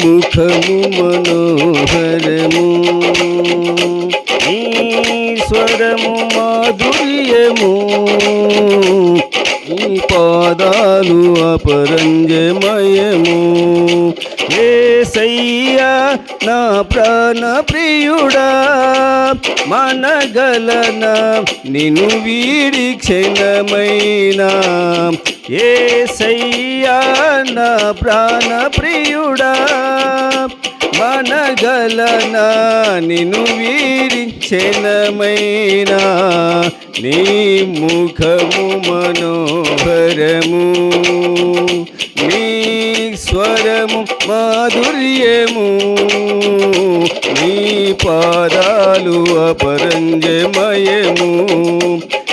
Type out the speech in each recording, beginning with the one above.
ముఖము మనోహరము నీ స్వరము మాధుర్యము ఈ పాదాలు అపరంజమయము. ఏసయ్యా నా ప్రాణ ప్రియుడా మనగలన నిన్ను వీడి క్షణమైనా. ఏసయ్యా నా ప్రాణ ప్రియుడా మనగలన నిన్ను వీడి క్షణమైనా. నీ ముఖము మనోహరము. నీ మాధుర్యము నీ పాదాలు అపరంజమయము.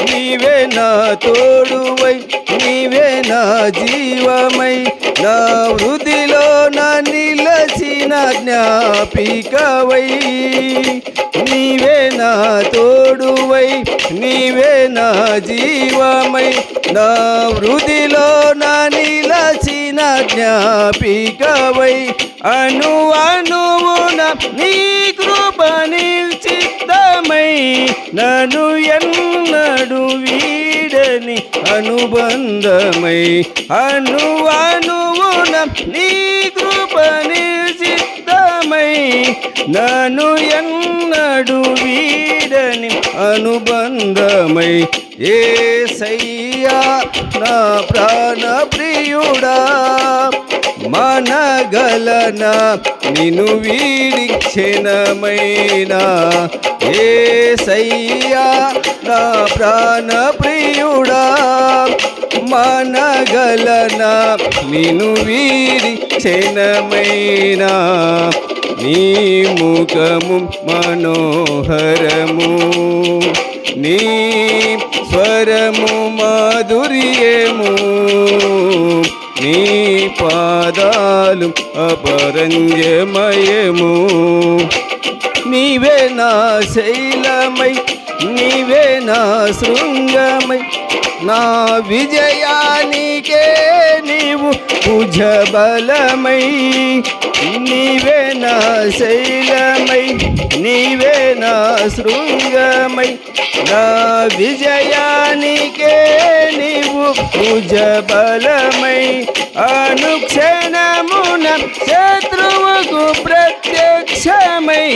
నీవే నా తోడువై నీవే నా జీవమై నా వృద్ధిలో నా నిలచిన జ్ఞాపికవై. నీవే నా తోడువై నీవే నా జీవమై నా వృద్ధిలో నా జ్ఞాపికవై అను అనువున నీ కృప నిల్చిత్తమై నను ఎన్నడు వీడని అనుబంధమై అను అనువున నీ కృప నిల్చిత్తమై నను ఎన్నడు వీడని అనుబంధమై ఏ సయ్యా నా ప్రాణ మనగలన నిను వీడి క్షణమైనా ఏ సయ్యా నా ప్రాణ ప్రియుడా మనగలన నిను వీడి క్షణమైనా నీ ముఖము మనోహరము నీ స్వరము మాధుర్యము. పాదాలు అపరంజమయము. నీవే నా శైలమై నీవే నా శృంగమై నా విజయానికే నీవు భుజబలమై. నీవే నా శైలమై నీవే నా శృంగమై. నా విజయానికే నీవు పూజ బలమై అనుక్షణమున శత్రువుకు ప్రత్యక్షమై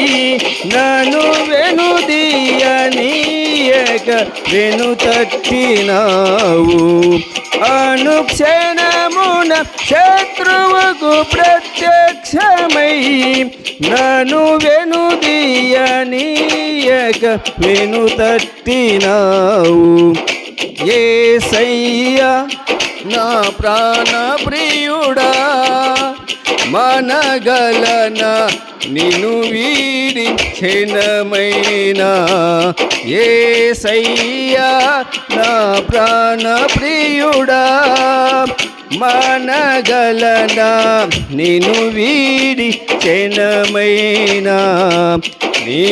నన్ను వెనుదీయనీయక వెను తట్టినావు అనుక్షణమున శత్రువుకు ప్రత్యక్షమై నన్ను వెనుదీయనీయక వెను తట్టినావు. ఏ సయ్యా నా ప్రాణ ప్రియుడా మనగలనా నిన్ను వీడి క్షణమైనా ఏ సయ్యా నా ప్రాణ ప్రియుడా మనగలనా నిన్ను వీడి క్షణమైనా నీ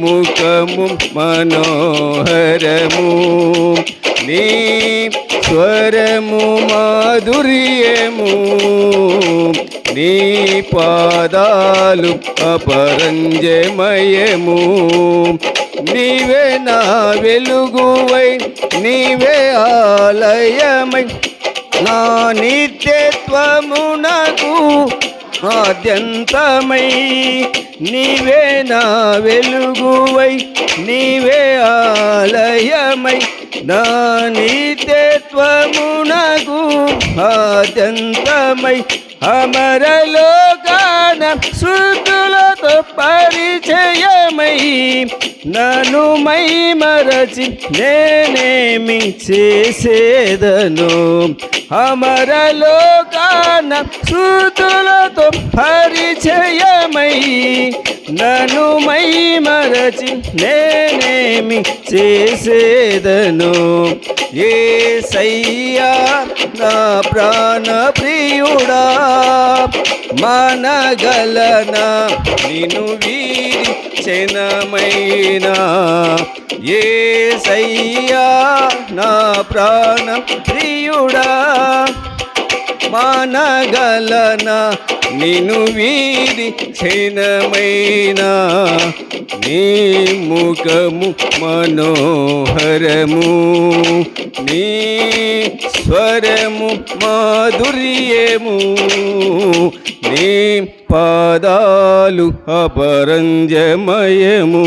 ముఖము మనోహరము నీ స్వరము మాధుర్యము నీ పాదాలు అపరంజమయము. నీవే నా వెలుగువై నీవే ఆలయమై. నా నిత్యత్వమునకు ఆద్యంతమై. నీవే నా వెలుగువై నీవే ఆలయమై. నా నిత్యత్వమునకు ఆద్యంతమై అమరలోకాన శృతులతో పరిచయమై నను మై మరచి నేనేమి చేసేదను? అమరలోకాన సూతులతో పరిచయమై నను మై మరచి నేనేమి చేసేదను? ఏ సయ్యా నా ప్రాణ ప్రియుడా మనగలన? నిను వీరి చెనమయ్యే చెనమైనా ఏ సయ్యా నా ప్రాణ ప్రియుడా? మానగలనా నిను వీరి క్షణమైనా? నీ ముఖము మనోహరము నీ స్వరము మాధుర్యము నీ పాదాలు అపరంజమయము.